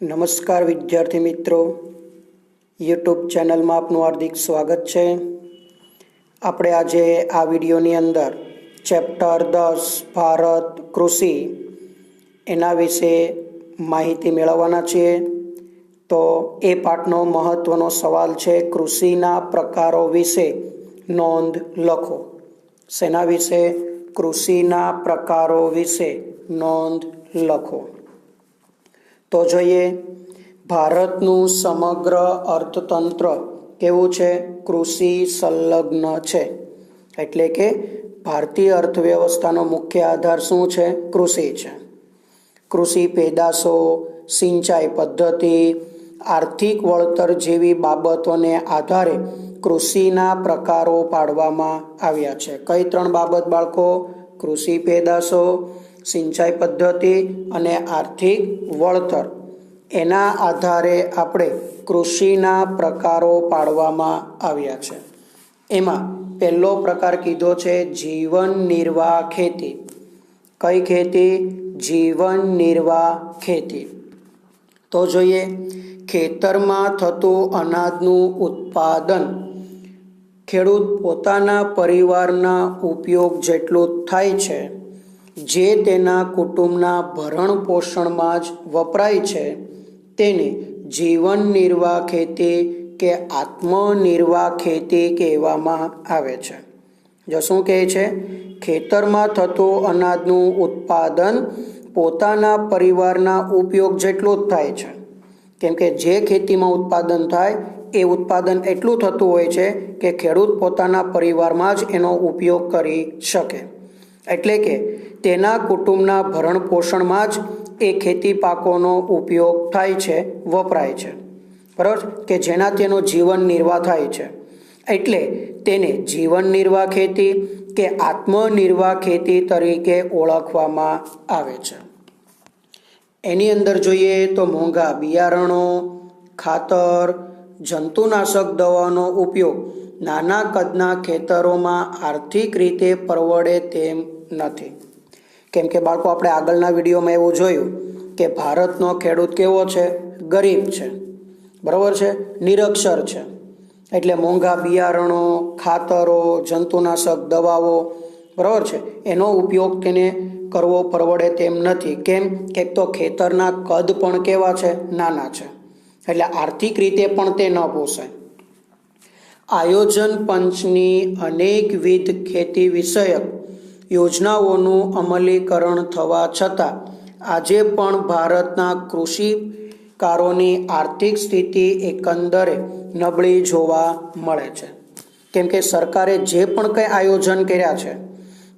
નમસ્કાર વિદ્યાર્થી મિત્રો. યુટ્યુબ ચેનલમાં આપનું હાર્દિક સ્વાગત છે. આપણે આજે આ વિડીયોની અંદર ચેપ્ટર દસ, ભારત કૃષિ, એના વિશે માહિતી મેળવવાના છીએ. તો એ પાઠનો મહત્ત્વનો સવાલ છે, કૃષિના પ્રકારો વિશે નોંધ લખો. શેના વિશે? કૃષિના પ્રકારો વિશે નોંધ લખો. તો જોઈએ, ભારતનું સમગ્ર અર્થતંત્ર કેવું છે? કૃષિ સંલગ્ન છે. એટલે કે ભારતીય અર્થવ્યવસ્થાનો મુખ્ય આધાર શું છે? કૃષિ છે. કૃષિ પેદાશો, સિંચાઈ પદ્ધતિ, આર્થિક વળતર જેવી બાબતોને આધારે કૃષિના પ્રકારો પાડવામાં આવ્યા છે. કઈ ત્રણ બાબત બાળકો? કૃષિ પેદાશો સિંચાઈ પદ્ધતિ અને આર્થિક વળતર. એના આધારે આપણે કૃષિના પ્રકારો પાડવામાં આવ્યા છે. એમાં પહેલો પ્રકાર કીધો છે જીવન નિર્વાહ ખેતી. કઈ ખેતી? જીવન નિર્વાહ ખેતી. તો જોઈએ, ખેતરમાં થતું અનાજનું ઉત્પાદન. ખેડૂત પોતાના પરિવારના ઉપયોગ જેટલું થાય છે જે તેના કુટુંબના ભરણ પોષણમાં જ વપરાય છે, તેને જીવન નિર્વાહ ખેતી કે આત્મનિર્વાહ ખેતી કહેવામાં આવે છે. જો શું કહે છે? ખેતરમાં થતું અનાજનું ઉત્પાદન પોતાના પરિવારના ઉપયોગ જેટલું જ થાય છે. કેમ કે જે ખેતીમાં ઉત્પાદન થાય, એ ઉત્પાદન એટલું થતું હોય છે કે ખેડૂત પોતાના પરિવારમાં જ એનો ઉપયોગ કરી શકે. એટલે કે તેના કુટુંબના ભરણ પોષણમાં જ એ ખેતી પાકોનો ઉપયોગ થાય છે, વપરાય છે. બરાબર? કે જેના તેનો જીવન નિર્વાહ થાય છે. એટલે તેને જીવન નિર્વાહ ખેતી કે આત્મનિર્વાહ ખેતી તરીકે ઓળખવામાં આવે છે. એની અંદર જોઈએ તો મોંઘા બિયારણો, ખાતર, જંતુનાશક દવાનો ઉપયોગ નાના કદના ખેતરોમાં આર્થિક રીતે પરવડે તેમ નથી. કેમ કે બાળકો, આપણે આગળના વિડીયોમાં એવું જોયું કે ભારતનો ખેડૂત કેવો છે? ગરીબ છે. બરાબર છે? નિરક્ષર છે. એટલે મોંઘા બિયારણો, ખાતરો, જંતુનાશક દવાઓ, બરાબર છે? એનો ઉપયોગ તેને કરવો પરવડે તેમ નથી. કેમ કે તો ખેતરના કદ પણ કેવા છે? નાના છે. એટલે આર્થિક રીતે પણ તે ન પોસાય. આયોજન પંચની અનેકવિધ ખેતી વિષયક યોજનાઓનું અમલીકરણ થવા છતાં, આજે પણ ભારતના કૃષિકારોની આર્થિક સ્થિતિ એકંદરે નબળી જોવા મળે છે. કેમ કે સરકારે જે પણ કંઈ આયોજન કર્યા છે,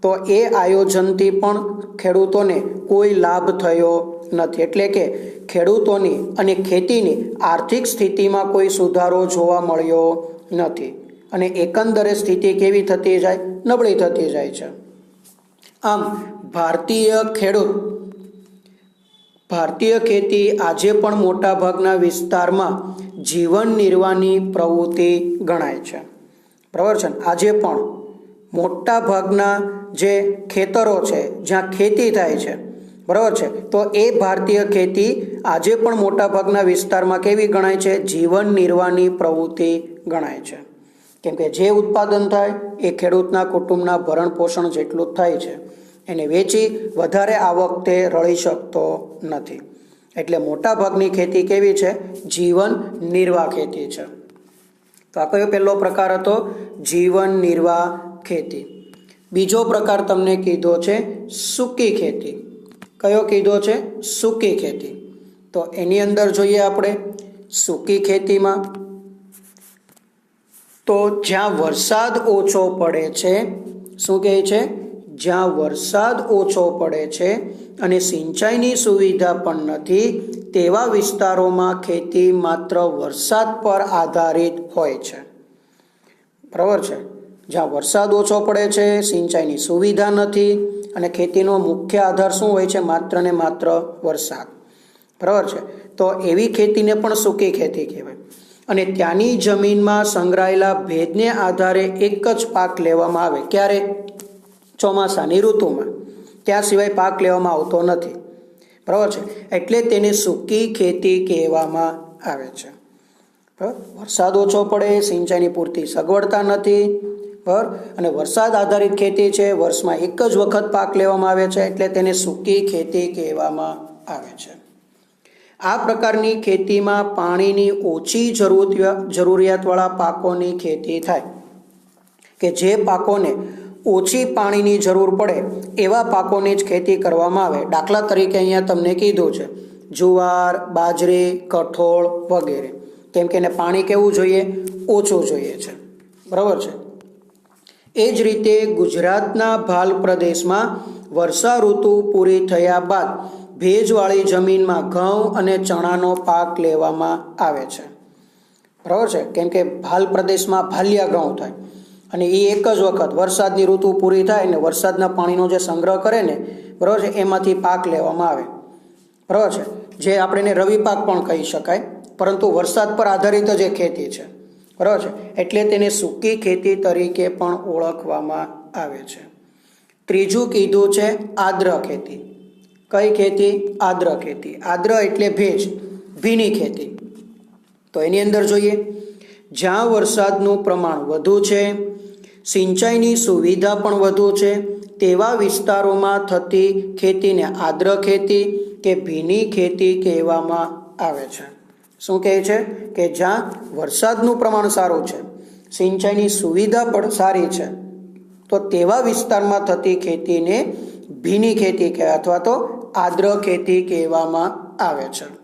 તો એ આયોજનથી પણ ખેડૂતોને કોઈ લાભ થયો નથી. એટલે કે ખેડૂતોની અને ખેતીની આર્થિક સ્થિતિમાં કોઈ સુધારો જોવા મળ્યો નથી. અને એકંદરે સ્થિતિ કેવી થતી જાય? નબળી થતી જાય છે. આમ, ભારતીય ખેડૂત, ભારતીય ખેતી આજે પણ મોટાભાગના વિસ્તારમાં જીવન નિર્વાહની પ્રવૃત્તિ ગણાય છે. બરાબર છે આજે પણ મોટા ભાગના જે ખેતરો છે, જ્યાં ખેતી થાય છે, બરાબર છે? તો એ ભારતીય ખેતી આજે પણ મોટાભાગના વિસ્તારમાં કેવી ગણાય છે? જીવન નિર્વાહની પ્રવૃત્તિ ગણાય છે. કેમ કે જે ઉત્પાદન થાય એ ખેડૂતના કુટુંબના ભરણ પોષણ જેટલું થાય છે. એને વેચી વધારે આવક તે રળી શકતો નથી. એટલે મોટાભાગની ખેતી કેવી છે? જીવન નિર્વાહ ખેતી છે. તો આ કયો પહેલો પ્રકાર હતો? જીવન નિર્વાહ ખેતી. બીજો પ્રકાર તમને કીધો છે સૂકી ખેતી. કયો કીધો છે? સૂકી ખેતી. તો એની અંદર જોઈએ આપણે. સૂકી ખેતીમાં તો જ્યાં વરસાદ ઓછો પડે છે, શું કહે છે? જ્યાં વરસાદ ઓછો પડે છે અને સિંચાઈની સુવિધા પણ નથી, તેવા વિસ્તારોમાં ખેતી માત્ર વરસાદ પર આધારિત હોય છે. બરાબર છે? જ્યાં વરસાદ ઓછો પડે છે, સિંચાઈની સુવિધા નથી અને ખેતીનો મુખ્ય આધાર શું હોય છે? માત્ર ને માત્ર વરસાદ. બરાબર છે? તો એવી ખેતીને પણ સૂકી ખેતી કહેવાય. અને ત્યાંની જમીનમાં સંગ્રહાયેલા ભેજને આધારે એક જ પાક લેવામાં આવે. ક્યારે? ચોમાસાની ઋતુમાં. ત્યાં સિવાય પાક લેવામાં આવતો નથી. બરાબર છે? એટલે તેને સૂકી ખેતી કહેવામાં આવે છે. બરાબર? વરસાદ ઓછો પડે, સિંચાઈની પૂરતી સગવડતા નથી. બરાબર? અને વરસાદ આધારિત ખેતી છે. વર્ષમાં એક જ વખત પાક લેવામાં આવે છે. એટલે તેને સૂકી ખેતી કહેવામાં આવે છે. આ પ્રકારની ખેતીમાં પાણીની ઓછી જરૂરિયા જરૂરિયાતવાળા પાકોની ખેતી થાય. કે જે પાકોને ઓછી પાણીની જરૂર પડે, એવા પાકોની જ ખેતી કરવામાં આવે. દાખલા તરીકે અહીંયા તમને કીધું છે, જુવાર, બાજરી, કઠોળ વગેરે. કેમ કે એને પાણી કેવું જોઈએ? ઓછું જોઈએ છે. બરાબર છે? એ જ રીતે ગુજરાતના ભાલ પ્રદેશમાં વર્ષા ઋતુ પૂરી થયા બાદ ભેજવાળી જમીનમાં ઘઉં અને ચણાનો પાક લેવામાં આવે છે. બરાબર છે? કેમ કે ભાલ પ્રદેશમાં ભાલિયા ઘઉં થાય અને એ એક જ વખત વરસાદની ઋતુ પૂરી થાય ને વરસાદના પાણીનો જે સંગ્રહ કરે ને, બરાબર છે, એમાંથી પાક લેવામાં આવે. બરાબર છે? જે આપણે રવિ પાક પણ કહી શકાય, પરંતુ વરસાદ પર આધારિત જ એ ખેતી છે. બરાબર છે? એટલે તેને સૂકી ખેતી તરીકે પણ ઓળખવામાં આવે છે. ત્રીજું કીધું છે આદ્ર ખેતી. કઈ ખેતી? આદ્ર ખેતી. આદ્ર એટલે ભેજ, ભીની ખેતી. તો એની અંદર જોઈએ, જ્યાં વરસાદનું પ્રમાણ વધુ છે, સિંચાઈની સુવિધા પણ વધુ છે, તેવા વિસ્તારોમાં થતી ખેતીને આદ્ર ખેતી કે ભીની ખેતી કહેવામાં આવે છે. શું કહે છે? કે જ્યાં વરસાદનું પ્રમાણ સારું છે, સિંચાઈની સુવિધા પણ સારી છે, તો તેવા વિસ્તારમાં થતી ખેતીને ભીની ખેતી કે અથવા તો આદ્ર ખેતી કહેવામાં આવે છે.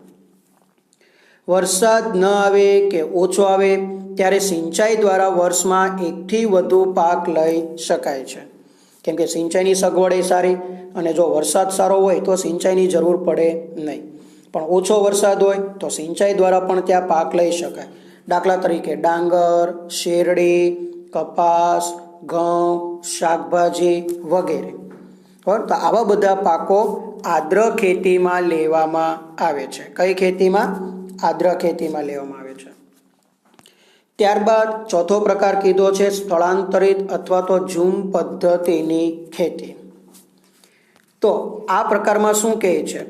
વરસાદ ન આવે કે ઓછો આવે, ત્યારે સિંચાઈ દ્વારા વર્ષમાં એકથી વધુ પાક લઈ શકાય છે. કેમ કે સિંચાઈની સગવડ એ સારી અને જો વરસાદ સારો હોય તો સિંચાઈની જરૂર પડે નહીં. પણ ઓછો વરસાદ હોય તો સિંચાઈ દ્વારા પણ ત્યાં પાક લઈ શકાય. દાખલા તરીકે ડાંગર, શેરડી, કપાસ, ઘઉં, શાકભાજી વગેરે. બરાબર તો આવા બધા પાકો આદ્ર ખેતીમાં લેવામાં આવે છે. કઈ ખેતીમાં? આદ્ર ખેતીમાં લેવામાં આવે છે. ત્યારબાદ ચોથો પ્રકાર કીધો છે, સ્થળાંતરિત અથવા તો ઝૂમ પદ્ધતિની ખેતી. તો આ પ્રકારમાં શું કહે છે?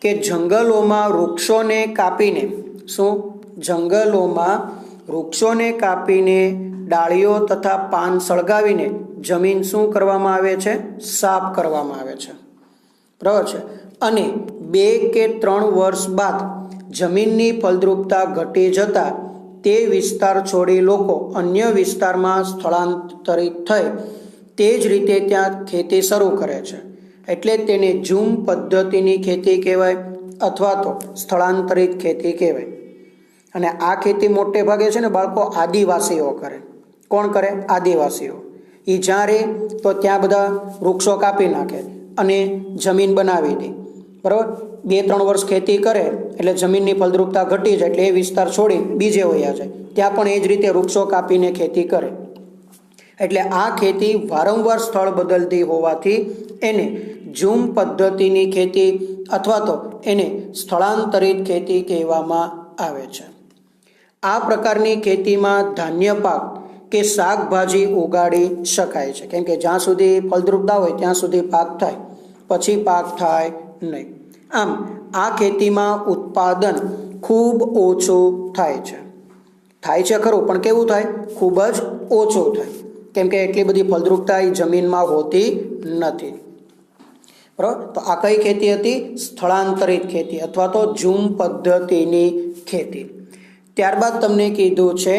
કે જંગલોમાં વૃક્ષોને કાપીને, શું? જંગલોમાં વૃક્ષોને કાપીને ડાળીઓ તથા પાન સળગાવીને જમીન શું કરવામાં આવે છે? સાફ કરવામાં આવે છે. બરાબર છે? અને બે કે ત્રણ વર્ષ બાદ જમીનની ફળદ્રુપતા ઘટી જતા તે વિસ્તાર છોડી લોકો અન્ય વિસ્તારમાં સ્થળાંતરિત થઈ તે જ રીતે ત્યાં ખેતી શરૂ કરે છે. એટલે તેને ઝૂમ પદ્ધતિની ખેતી કહેવાય અથવા તો સ્થળાંતરિત ખેતી કહેવાય. અને આ ખેતી મોટે ભાગે છે ને બાળકો આદિવાસીઓ કરે. કોણ કરે? આદિવાસીઓ. એ જ્યાં રહે તો ત્યાં બધા વૃક્ષો કાપી નાખે. અને જમીન બનાવી દે. બરાબર? બે ત્રણ વર્ષ ખેતી કરે, એટલે જમીનની ફળદ્રુપતા ઘટી જાય, એટલે એ વિસ્તાર છોડી બીજે વયા જાય. ત્યાં પણ એ જ રીતે વૃક્ષો કાપીને ખેતી કરે. એટલે આ ખેતી વારંવાર સ્થળ બદલતી હોવાથી એને ઝૂમ પદ્ધતિની ખેતી અથવા તો એને સ્થળાંતરિત ખેતી કહેવામાં આવે છે. આ પ્રકારની ખેતીમાં ધાન્ય પાક કે શાકભાજી ઉગાડી શકાય છે. કેમ કે જ્યાં સુધી ફળદ્રુપતા હોય, ત્યાં સુધી પાક થાય. પછી પાક થાય નહીં. આમ, આ ખેતીમાં ઉત્પાદન ખૂબ ઓછું થાય છે. થાય છે ખરું, પણ કેવું થાય? ખૂબ જ ઓછું થાય. કેમ કે એટલી બધી ફળદ્રુપતા એ જમીનમાં હોતી નથી. બરાબર? તો આ કઈ ખેતી હતી? સ્થળાંતરિત ખેતી, અથવા તો ઝૂમ પદ્ધતિની ખેતી. ત્યારબાદ તમને કીધું છે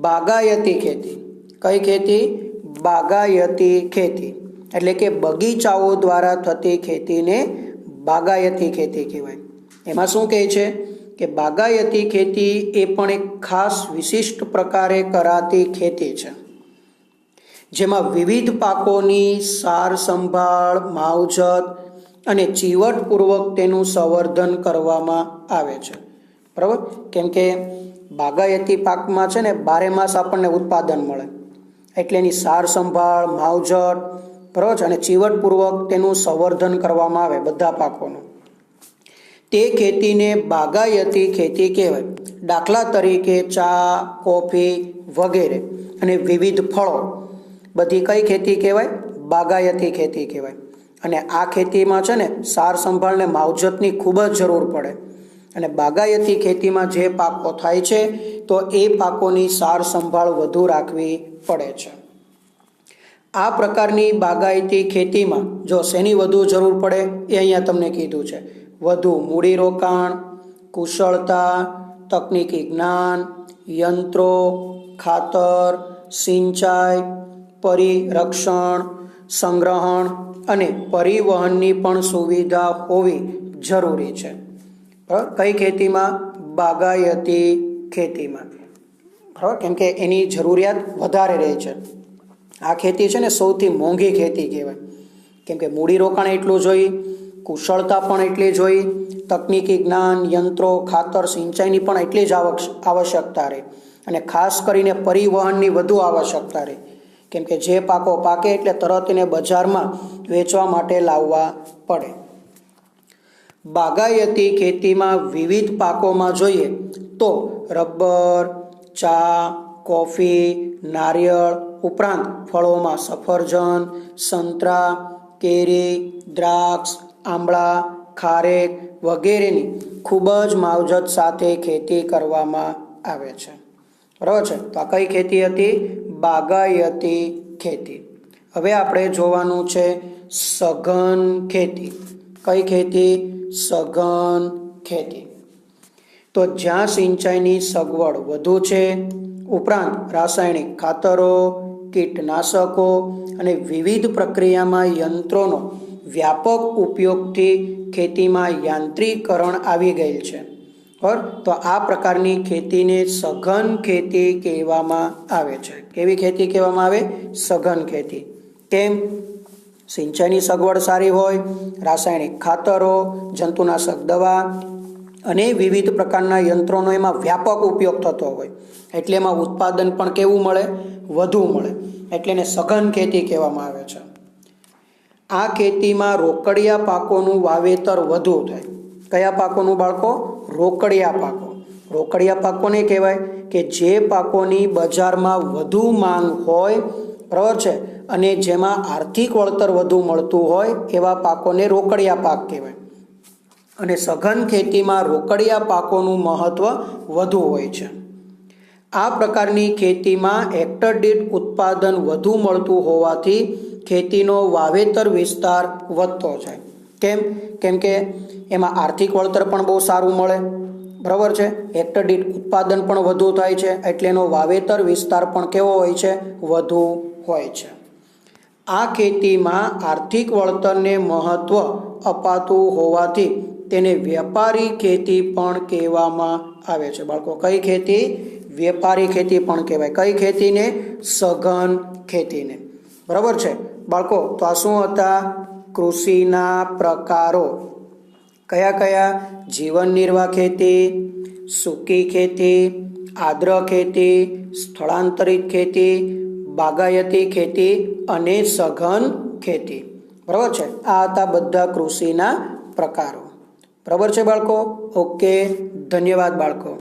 બાગાયતી ખેતી. કઈ ખેતી? બાગાયતી ખેતી. એટલે કે બગીચાઓ દ્વારા થતી ખેતીને બાગાયતી ખેતી કહેવાય. એમાં શું કહે છે? કે બાગાયતી ખેતી એ પણ એક ખાસ વિશિષ્ટ પ્રકારે કરાતી ખેતી છે. જેમાં વિવિધ પાકોની સાર સંભાળ, માવજત અને ચીવટપૂર્વક તેનું સંવર્ધન કરવામાં આવે છે. બરાબર? કેમ કે બાગાયતી પાકમાં છે ને બારે માસ આપણને ઉત્પાદન મળે. એટલે એની સાર સંભાળ માવજત બરાબર અને ચીવટપૂર્વક તેનું સંવર્ધન કરવામાં આવે બધા પાકોનું. તે ખેતીને બાગાયતી ખેતી કહેવાય. દાખલા તરીકે ચા, કોફી વગેરે અને વિવિધ ફળો. બધી કઈ ખેતી કહેવાય? બાગાયતી ખેતી કહેવાય. અને આ ખેતીમાં છે ને સાર સંભાળને માવજતની ખૂબ જ જરૂર પડે. અને બાગાયતી ખેતીમાં જે પાકો થાય છે, તો એ પાકોની સાર સંભાળ વધુ રાખવી પડે છે. આ પ્રકારની બાગાયતી ખેતીમાં જો શેની વધુ જરૂર પડે, એ અહીંયા તમને કીધું છે. વધુ મૂડી રોકાણ કુશળતા, તકનિકી જ્ઞાન, યંત્રો, ખાતર, સિંચાઈ, પરિરક્ષણ, સંગ્રહણ અને પરિવહનની પણ સુવિધા હોવી જરૂરી છે. બરાબર કઈ ખેતીમાં? બાગાયતી ખેતીમાં. બરાબર? કેમ કે એની જરૂરિયાત વધારે રહે છે. આ ખેતી છે ને સૌથી મોંઘી ખેતી કહેવાય. કેમ કે મૂડીરોકાણ એટલું જોઈ, કુશળતા પણ એટલી જોઈ, તકનીકી જ્ઞાન, યંત્રો, ખાતર, સિંચાઈની પણ એટલી જ આવશ્યકતા રહે. અને ખાસ કરીને પરિવહનની વધુ આવશ્યકતા રહે. કેમ કે જે પાકો પાકે એટલે તરત એને બજારમાં વેચવા માટે લાવવા પડે. બાગાયતી ખેતીમાં વિવિધ પાકોમાં જોઈએ તો રબર, ચા, કોફી, નારિયેળ ઉપરાંત ફળોમાં સફરજન, સંતરા, કેરી, દ્રાક્ષ, આંબળા, ખારેક વગેરેની ખૂબ જ માવજત સાથે ખેતી કરવામાં આવે છે. બરાબર છે? તો આ કઈ ખેતી હતી? બાગાયતી ખેતી. હવે આપણે જોવાનું છે સઘન ખેતી. કઈ ખેતી? સઘન ખેતી. તો જ્યાં સિંચાઈની સગવડ વધુ છે, ઉપરાંત રાસાયણિક ખાતરો, કીટનાશકો અને વિવિધ પ્રક્રિયામાં યંત્રોનો વ્યાપક ઉપયોગથી ખેતીમાં યાંત્રિકરણ આવી ગયેલ છે. બરાબર તો આ પ્રકારની ખેતીને સઘન ખેતી કહેવામાં આવે છે. કેવી ખેતી કહેવામાં આવે? સઘન ખેતી. કેમ? સિંચાઈની સગવડ સારી હોય, રાસાયણિક ખાતરો, જંતુનાશક દવા અને વિવિધ પ્રકારના યંત્રોનો એમાં વ્યાપક ઉપયોગ થતો હોય. એટલે એમાં ઉત્પાદન પણ કેવું મળે? વધુ મળે. એટલે એને સઘન ખેતી કહેવામાં આવે છે. આ ખેતીમાં રોકડિયા પાકોનું વાવેતર વધુ થાય. કયા પાકોનું બાળકો? રોકડિયા પાકો. રોકડિયા પાકોને કહેવાય કે જે પાકોની બજારમાં વધુ માંગ હોય, બરાબર છે? અને જેમાં આર્થિક વળતર વધુ મળતું હોય એવા પાકોને રોકડિયા પાક કહેવાય. અને સઘન ખેતીમાં રોકડિયા પાકોનું મહત્ત્વ વધુ હોય છે. આ પ્રકારની ખેતીમાં હેક્ટર દીઠ ઉત્પાદન વધુ મળતું હોવાથી ખેતીનો વાવેતર વિસ્તાર વધતો જાય. કેમ? કેમ કે એમાં આર્થિક વળતર પણ બહુ સારું મળે. બરાબર છે? હેક્ટર દીઠ ઉત્પાદન પણ વધુ થાય છે, એટલે એનો વાવેતર વિસ્તાર પણ કેવો હોય છે? વધુ હોય છે. આ ખેતીમાં આર્થિક વળતરને મહત્ત્વ અપાતું હોવાથી તેને વેપારી ખેતી પણ કહેવામાં આવે છે. બાળકો, કઈ ખેતી? વેપારી ખેતી પણ કહેવાય. કઈ ખેતીને? સઘન ખેતીને. બરાબર છે? બાળકો, તો આ શું હતા? કૃષિના પ્રકારો. કયા કયા? જીવન નિર્વાહ ખેતી, સૂકી ખેતી, આદ્ર ખેતી, સ્થળાંતરિત ખેતી બાગાયતી ખેતી અને સઘન ખેતી. બરાબર છે? આ હતા બધા કૃષિના પ્રકારો. બરાબર છે બાળકો? ઓકે. ધન્યવાદ બાળકો.